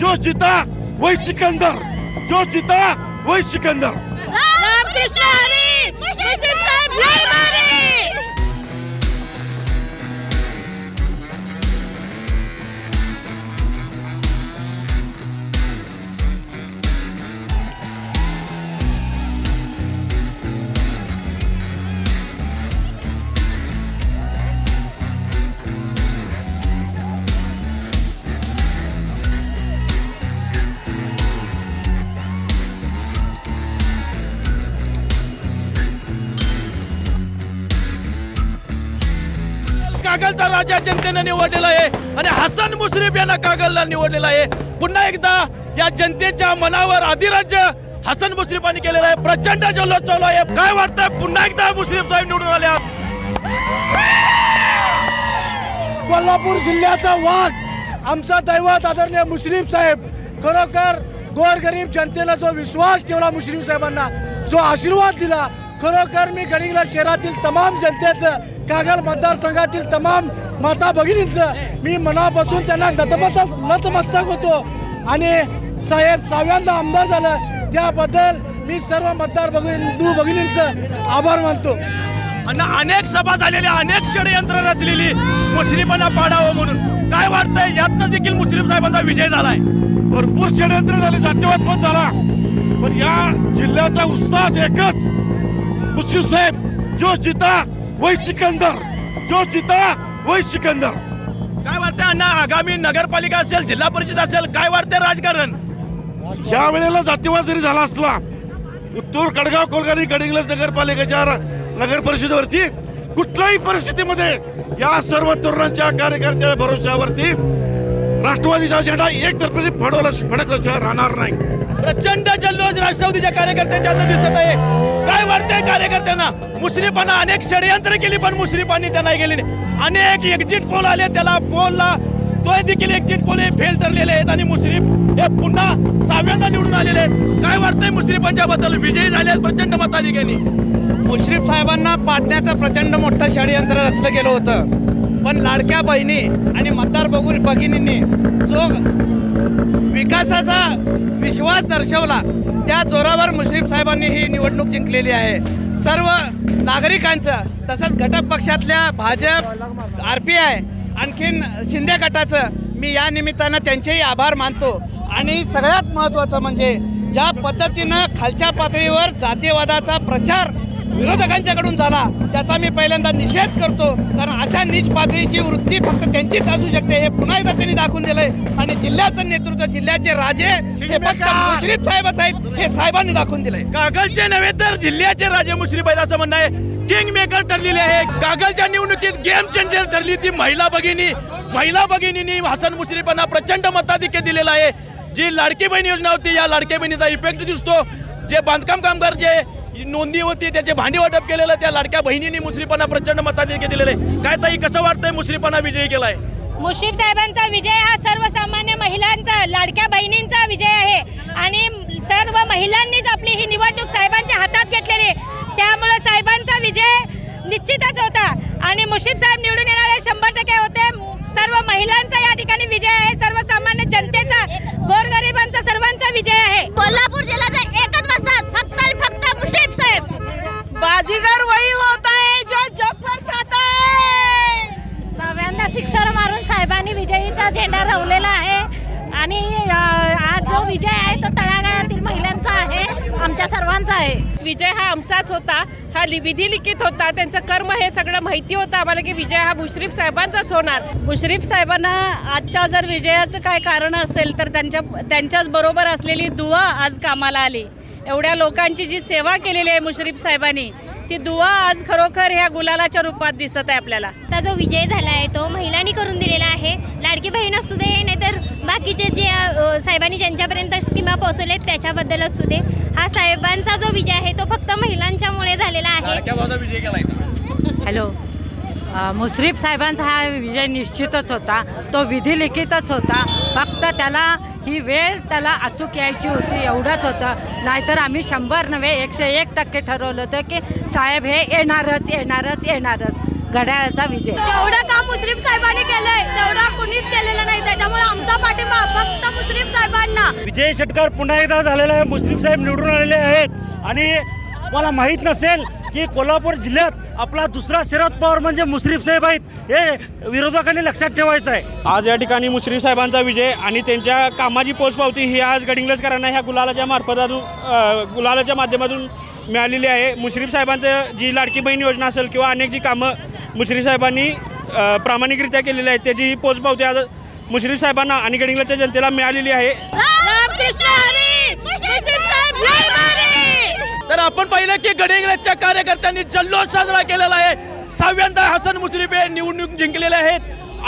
जो जीता वही सिकंदर जो जीता वही सिकंदर रामकृष्ण हरी मुस्लिम कागलचा राजा जनतेनं निवडलेला आहे आणि हसन मुश्रीफ यांना कागलला निवडलेला आहे. पुन्हा एकदा या जनतेच्या मनावर अधिराज्य हसन मुश्रीफांनी केलेलं आहे. प्रचंड जल्लोष चालू आहे. काय वाटतं पुन्हा एकदा मुश्रीफ साहेब निवडून आल्या कोल्हापूर जिल्ह्याचा वाघ आमचा दैवत आदरणीय मुश्रीफ साहेब खरोखर गोरगरीब जनतेला जो विश्वास ठेवला मुश्रीफ साहेबांना जो आशीर्वाद दिला खरोखर मी गडिंगला शहरातील तमाम जनतेचं कागल मतदारसंघातील तमाम माता भगिनींचं मी मनापासून त्यांना नतमत नतमस्तक होतो. आणि साहेब सहाव्यांदा आमदार झालं त्याबद्दल मी सर्व मतदार भगिनी हिंदू भगिनींचं आभार मानतो. आणि अनेक सभा झालेल्या अनेक षडयंत्र रचलेली मुश्रीफांना पाडावं म्हणून. काय वाटतंय यातनं देखील मुश्रीफ साहेबांचा विजय झालाय? भरपूर षडयंत्र झाले जातीवाद पण झाला. पण या जिल्ह्याचा उत्साह एकच. मुश्रीफ साहेब जो जीता वही सिकंदर जो जीता वही सिकंदर। काय वाटतंय अण्णा आगामी नगरपालिका असेल जिल्हा परिषद असेल काय वाटतंय राजकारण? ज्या वेळेला जातीवाद जरी झाला असला उत्तूर कडगाव कोलगारी गडिंग्लज नगरपालिकेच्या नगर परिषदेवरती कुठल्याही परिस्थितीमध्ये या सर्व तरुणांच्या कार्यकर्त्याच्या भरोश्यावरती राष्ट्रवादीचा झेंडा एकतर्फी फडवला फडकल्याशिवाय राहणार नाही. प्रचंड जल्लोष राष्ट्रवादीच्या कार्यकर्त्यांच्या आता दिसत आहे. काय वाटतंय कार्यकर्त्यांना? मुश्रीफांना अनेक षडयंत्र केली पण मुश्रीफांनी त्यांना गेली नाही. अनेक एक्झिट पोल आले त्याला पोलला तो देखील एक्झिट पोल हे फेल ठरलेले आहेत आणि मुश्रीफ हे पुन्हा सहाव्यांदा निवडून आलेले आहेत. काय वाटतंय मुश्रीफांच्या बद्दल? विजयी झाले आहेत प्रचंड मताधिकारी मुश्रीफ साहेबांना पाडण्याचं प्रचंड मोठं षडयंत्र रचलं गेलं होतं. पण लाडक्या बहिणी आणि मतदार बघून भगिनींनी जो विकासाचा विश्वास दर्शवला. त्या जोरावर मुश्रीफ साहेबांनी ही निवडणूक जिंकलेली आहे. सर्व नागरिकांचं तसंच घटक पक्षातल्या भाजप आर पी आय आणखीन शिंदे गटाचं मी या निमित्तानं त्यांचेही आभार मानतो. आणि सगळ्यात महत्त्वाचं म्हणजे ज्या पद्धतीनं खालच्या पातळीवर जातीयवादाचा प्रचार विरोधकांच्याकडून झाला. त्याचा मी पहिल्यांदा निषेध करतो. कारण अशा नीच पातळीची वृत्ती फक्त त्यांचीच असू शकते. हे पुन्हा एकदा त्यांनी दाखवून दिलंय. आणि जिल्ह्याचं नेतृत्व जिल्ह्याचे राजे हे फक्त मुश्रीफ साहेबच आहेत. हे साहेबांनी दाखवून दिलंय. कागलचे नव्हे तर जिल्ह्याचे राजे मुश्रीफ आहेत असं म्हणणं आहे. किंग मेकर ठरलेले आहे. कागलच्या निवडणुकीत गेम चेंजर ठरली ती महिला भगिनी. महिला भगिनींनी हसन मुश्रीफांना प्रचंड मताधिक्य दिलेलं आहे. जी लाडकी बहीण योजना होती या लाडकी बहिणीचा इफेक्ट दिसतो. जे बांधकाम कामगार जे नोंदी होती त्याचे भांडी वाटप केलेलं त्या लाडक्या बहिणींनी मुश्रीफांना प्रचंड मताधिक्य दिलेलं आहे. काय ताई कसं वाटतंय मुश्रीफांना विजयी केलाय? मुश्रीफ साहेबांचा विजय हा सर्वसामान्य महिलांचा लाडक्या बहिणींचा विजय आहे. आणि सर्व महिलांनीच आपली ही निवडणूक साहेबांच्या हातात घेतलेली आहे. त्यामुळे साहेबांचा विजय निश्चितच होता. आणि मुश्रीफ साहेब निवडून येणारे शंभर टक्के होते. सर्व महिलांचा या ठिकाणी विजय आहे. सर्वसामान्य जनतेचा गोरगरिबांचा सर्वांचा विजय आहे. कोल्हापूर जिल्ह्याचा एकच मतदार फक्त आणि फक्त मुश्रीफ साहेब बाजीगर वही होता है जो जग पर चाहता है सहाव्यांदा सिक्सर मारून साहेबांनी विजयीचा झेंडा रोवलेला आहे. आणि आज जो विजय आहे तो तळागाळातील महिलांचा आहे आमच्या सर्वांचा आहे. विजय हा आमचाच होता. हा लि- विधी लिखित होता. त्यांचं कर्म हे सगळं माहिती होतं आम्हाला की विजय हा मुश्रीफ साहेबांचाच होणार. मुश्रीफ साहेबांना आजच्या जर विजयाचं काय कारण असेल तर त्यांच्या त्यांच्याच बरोबर असलेली दुवा आज कामाला आली. एवढ्या लोकांची जी सेवा केलेली आहे मुश्रीफ साहेबांनी ती दुवा आज खरोखर ह्या गुलालाच्या रूपात दिसत आहे आपल्याला. आता जो विजय झाला आहे तो महिलांनी करून दिलेला आहे. लाडकी बहीण असू दे नाहीतर बाकीचे जे साहेबांनी ज्यांच्यापर्यंत स्कीमा पोहोचवलेत त्याच्याबद्दल असू दे. हा साहेबांचा जो विजय आहे तो फक्त महिलांच्यामुळे झालेला आहे. विजय केलाय. हॅलो. मुश्रीफ साहेबांचा हा विजय निश्चितच होता. तो विधी लिखितच होता. फक्त त्याला ही वेळ त्याला अचूक यायची होती एवढंच होतं. नाहीतर आम्ही शंभर नव्हे एकशे एक टक्के ठरवलं होतं की साहेब हे येणारच येणारच येणारच. घड्याळाचा विजय. जेवढं काम मुश्रीफ साहेबांनी केलंय तेवढं कुणीच केलेलं नाही. त्याच्यामुळे आमचा पाठिंबा फक्त मुश्रीफ साहेब विजय शेटकर पुन्हा एकदा झालेला आहे. मुस्लिम साहेब निवडून आलेले आहेत. आणि मला माहीत नसेल की कोल्हापूर जिल्ह्यात आपला दुसरा शरद पवार म्हणजे मुश्रीफ साहेब आहेत. हे विरोधकांनी लक्षात ठेवायचं आहे. आज या ठिकाणी मुश्रीफ साहेबांचा विजय आणि त्यांच्या कामाची पोचपावती ही आज गडिंग्लजकरांना ह्या गुलालाच्या मार्फतातून अ, गुलालाच्या माध्यमातून मिळालेली आहे. मुश्रीफ साहेबांचं जी लाडकी बहीण योजना असेल किंवा अनेक जी कामं मुश्रीफ साहेबांनी प्रामाणिकरित्या केलेली आहेत त्याची ही पोचपावती आज मुश्रीफ साहेबांना आणि गडिंग्लजच्या जनतेला मिळालेली आहे रामकृष्ण हरी मुस्लिम साहेब जय मारे तर आपण पाहिलं की गडिंग्लजच्या कार्यकर्त्यांनी जल्लोष साजरा केलेला आहे. सहाव्यांदा हसन मुश्रीफ हे निवडणूक जिंकलेले आहेत.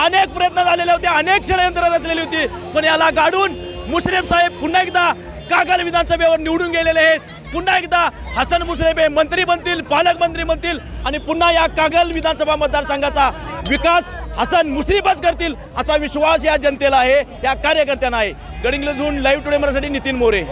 अनेक प्रयत्न झालेले होते अनेक षडयंत्र रचलेली होती. पण याला गाडून मुश्रीफ साहेब पुन्हा एकदा कागल विधानसभेवर निवडून गेलेले आहेत. पुन्हा एकदा हसन मुश्रीफ हे मंत्री बनतील पालकमंत्री बनतील आणि पुन्हा या कागल विधानसभा मतदारसंघाचा विकास हसन मुश्रीफच करतील असा विश्वास या जनतेला आहे या कार्यकर्त्यांना आहे. गडिंग्लजहून लाईव्ह टुडे मराठी नितीन मोरे.